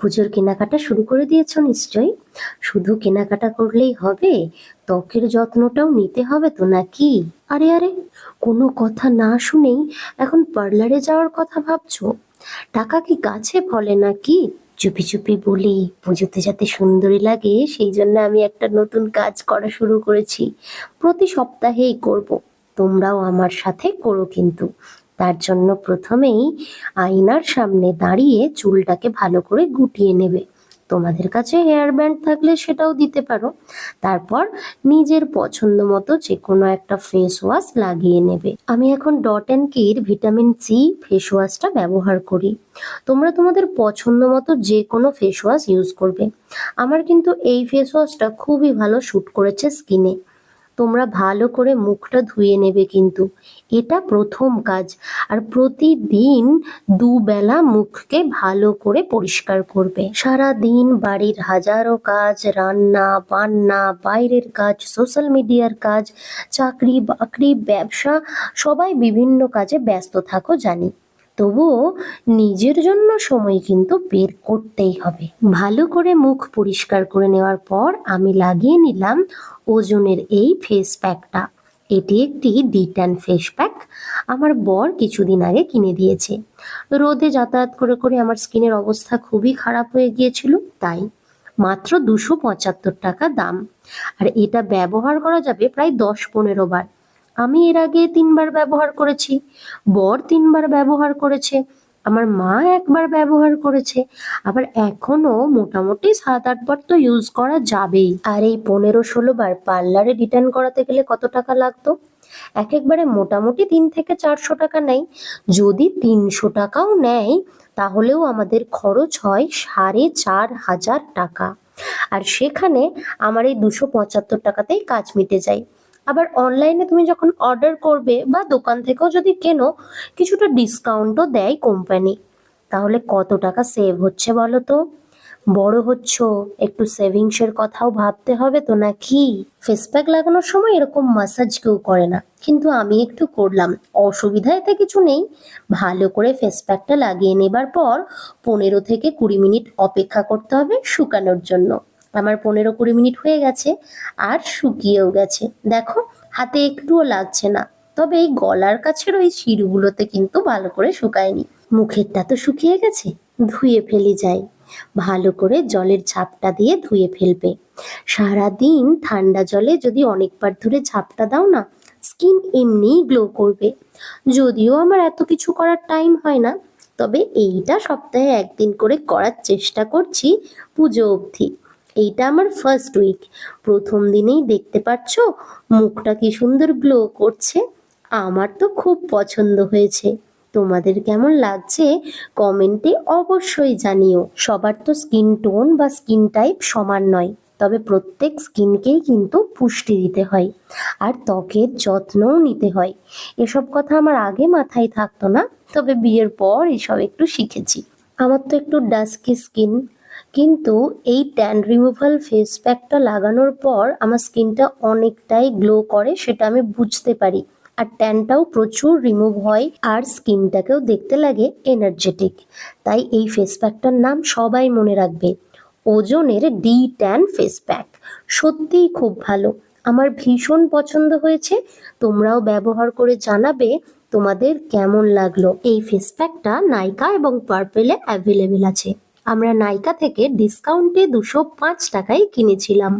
পুজোর কেনাকাটা শুরু করে দিয়েছ নিশ্চয়ই? শুধু কেনাকাটা করলেই হবে? ত্বকের যত্নটাও নিতে হবে তো নাকি? আরে আরে, কোনো কথা না শুনেই এখন পার্লারে যাওয়ার কথা ভাবছ? টাকা কি গাছে ফলে নাকি? চুপি চুপি বলি, পুজোতে যাতে সুন্দরী লাগে, সেই জন্য আমি একটা নতুন কাজ করা শুরু করেছি। প্রতি সপ্তাহেই করব। তোমরাও আমার সাথে করো কিন্তু। তার জন্য প্রথমেই আয়নার সামনে দাঁড়িয়ে চুলটাকে ভালো করে গুটিয়ে নেবে। তোমাদের কাছে হেয়ার ব্যান্ড থাকলে সেটাও দিতে পারো। তারপর নিজের পছন্দ মতো যে কোনো একটা ফেস ওয়াশ লাগিয়ে নেবে। আমি এখন Dot and Key vitamin C face ওয়াশটা ব্যবহার করি। তোমরা তোমাদের পছন্দ মতো যে কোনো ফেস ওয়াশ ইউজ করবে। আমার কিন্তু এই ফেস ওয়াশটা খুবই ভালো শ্যুট করেছে স্কিনে তোমরা ভালো করে মুখটা ধুয়ে নেবে কিন্তু। এটা প্রথম কাজ। আর প্রতিদিন দুবেলা মুখকে ভালো করে পরিষ্কার করবে। সারা দিন বাড়ির হাজারো কাজ, রান্না, বান্না, বাইরের কাজ, সোশ্যাল মিডিয়ার কাজ চাকরি বাকরি ব্যবসা, সবাই বিভিন্ন কাজে ব্যস্ত থাকো জানি। তবুও নিজের জন্য সময় কিন্তু বের করতেই হবে। ভালো করে মুখ পরিষ্কার করে নেওয়ার পর আমি লাগিয়ে নিলাম ওজনের এই ফেস প্যাকটা এটি একটি ডিট্যান ফেস প্যাক আমার বর কিছুদিন আগে কিনে দিয়েছে। রোদে যাতায়াত করে করে আমার স্কিনের অবস্থা খুবই খারাপ হয়ে গিয়েছিল, তাই মাত্র দুশো পঁচাত্তর টাকা দাম। আর এটা ব্যবহার করা যাবে প্রায় দশ পনেরো বার। আমি এর আগে তিনবার ব্যবহার করেছি, বর তিনবার ব্যবহার করেছে, আমার মা একবার ব্যবহার করেছে, আবার এখনও মোটামুটি সাত আটবার তো ইউজ করা যাবেই। আর এই পনেরো ষোলো বার পার্লারে রিটার্ন করাতে গেলে কত টাকা লাগতো? এক একবারে মোটামুটি তিন থেকে চারশো টাকা নেয়। যদি তিনশো টাকাও নেয়, তাহলেও আমাদের খরচ হয় সাড়ে চার হাজার টাকা। আর সেখানে আমার এই দুশো পঁচাত্তর টাকাতেই কাজ মিটে যায়। আবার অনলাইনে তুমি যখন অর্ডার করবে বা দোকান থেকেও যদি কেনো, কিছুটা ডিসকাউন্টও দেয় কোম্পানি তাহলে কত টাকা সেভ হচ্ছে বলো তো? বড় হচ্ছ, একটু সেভিংসের কথাও ভাবতে হবে তো নাকি? ফেস প্যাক লাগানোর সময় এরকম মাসাজ কেউ করে না। কিন্তু আমি একটু করলাম। অসুবিধা এতে কিছু নেই। ভালো করে ফেস প্যাকটা লাগিয়ে নেবার পর পনেরো থেকে কুড়ি মিনিট অপেক্ষা করতে হবে শুকানোর জন্য। আমার পনেরো কুড়ি মিনিট হয়ে গেছে আর শুকিয়েও গেছে। দেখো, হাতে একটুও লাগছে না। তবে এই গলার কাছের ওই শিরগুলোতে কিন্তু ভালো করে শুকায়নি। মুখেরটা তো শুকিয়ে গেছে, ধুয়ে ফেলে যাই। ভালো করে জলের ঝাপটা দিয়ে ধুয়ে ফেলবে। সারাদিন ঠান্ডা জলে যদি অনেকবার ধরে ঝাপটা দাও না, স্কিন এমনিই গ্লো করবে। যদিও আমার এত কিছু করার টাইম হয় না, তবে এইটা সপ্তাহে একদিন করে করার চেষ্টা করছি পুজো অবধি। এইটা আমার ফার্স্ট উইক প্রথম দিনেই দেখতে পাচ্ছ, মুখটা কি সুন্দর গ্লো করছে। আমার তো খুব পছন্দ হয়েছে। তোমাদের কেমন লাগছে কমেন্টে অবশ্যই জানিও। সবার তো স্কিন টোন বা স্কিন টাইপ সমান নয়, তবে প্রত্যেক স্কিনকেই কিন্তু পুষ্টি দিতে হয় আর ত্বকের যত্নও নিতে হয়। এসব কথা আমার আগে মাথায় থাকতো না, তবে বিয়ের পর এসব একটু শিখেছি। আমার তো একটু ডাস্কি স্কিন কিন্তু এই ট্যান রিমুভাল ফেস প্যাকটা লাগানোর পর আমার স্কিনটা অনেকটাই গ্লো করে, সেটা আমি বুঝতে পারি। আর ট্যানটাও প্রচুর রিমুভ হয় আর স্কিনটাকেও দেখতে লাগে এনার্জেটিক তাই এই ফেস প্যাকটার নাম সবাই মনে রাখবে। ওজনের ডি ট্যান ফেস প্যাক সত্যিই খুব ভালো। আমার ভীষণ পছন্দ হয়েছে। তোমরাও ব্যবহার করে জানাবে তোমাদের কেমন লাগল। এই ফেস প্যাকটা নাইকা এবং পার্পেলে অ্যাভেলেবেল আছে। আমরা নাইকা থেকে ডিসকাউন্টে দুশো পাঁচ টাকায় কিনেছিলাম।